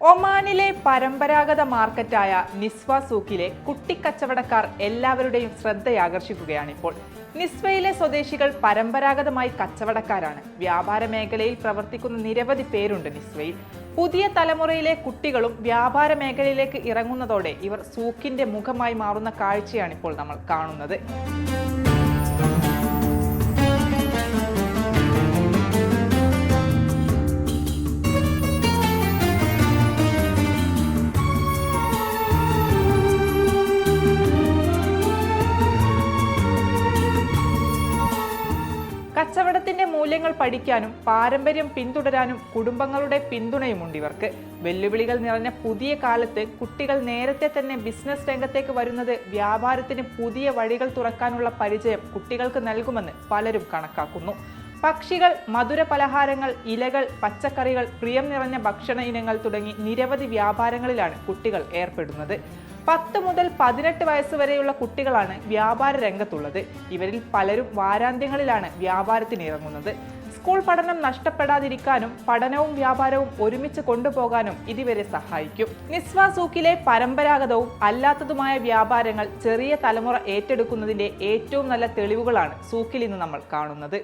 ഒമാനിലെ പരമ്പരാഗത മാർക്കറ്റായ നിസ്വ സൂക്കിലെ കുട്ടിക്കച്ചവടക്കാർ എല്ലാവരുടെയും ശ്രദ്ധയാകർഷിക്കുകയാണിപ്പോൾ നിസ്വയിലെ സ്വദേശികൾ പരമ്പരാഗതമായി കച്ചവടക്കാരാണ്. വ്യാപാര മേഖലയിൽ പ്രവർത്തിക്കുന്ന നിരവധി പേരുണ്ട് നിസ്വയിൽ. പുതിയ തലമുറയിലെ കുട്ടികളും വ്യാപാര മേഖലയിലേക്ക് ഇറങ്ങുന്നതോടെ ഇവർ സൂക്കിന്റെ മുഖമായി മാറുന്ന കാഴ്ചയാണ് ഇപ്പോൾ നമ്മൾ കാണുന്നത്. കച്ചവടത്തിന്റെ മൂല്യങ്ങൾ പഠിക്കാനും പാരമ്പര്യം പിന്തുടരാനും കുടുംബങ്ങളുടെ പിന്തുണയുമുണ്ട് ഇവർക്ക്. വെല്ലുവിളികൾ നിറഞ്ഞ പുതിയ കാലത്ത് കുട്ടികൾ നേരത്തെ തന്നെ ബിസിനസ് രംഗത്തേക്ക് വരുന്നത് വ്യാപാരത്തിന് പുതിയ വഴികൾ തുറക്കാനുള്ള പരിചയം കുട്ടികൾക്ക് നൽകുമെന്ന് പലരും കണക്കാക്കുന്നു. പക്ഷികൾ മധുര പലഹാരങ്ങൾ ഇലകൾ പച്ചക്കറികൾ പ്രിയം നിറഞ്ഞ ഭക്ഷണ ഇനങ്ങൾ തുടങ്ങി നിരവധി വ്യാപാരങ്ങളിലാണ് കുട്ടികൾ ഏർപ്പെടുന്നത്. പത്ത് മുതൽ പതിനെട്ട് വയസ്സ് വരെയുള്ള കുട്ടികളാണ് വ്യാപാര രംഗത്തുള്ളത്. ഇവരിൽ പലരും വാരാന്ത്യങ്ങളിലാണ് വ്യാപാരത്തിനിറങ്ങുന്നത്. സ്കൂൾ പഠനം നഷ്ടപ്പെടാതിരിക്കാനും പഠനവും വ്യാപാരവും ഒരുമിച്ച് കൊണ്ടുപോകാനും ഇതിവരെ സഹായിക്കും. നിസ്വാസൂക്കിലെ പരമ്പരാഗതവും അല്ലാത്തതുമായ വ്യാപാരങ്ങൾ ചെറിയ തലമുറ ഏറ്റെടുക്കുന്നതിന്റെ ഏറ്റവും നല്ല തെളിവുകളാണ് സൂക്കിൽ ഇന്ന് നമ്മൾ കാണുന്നത്.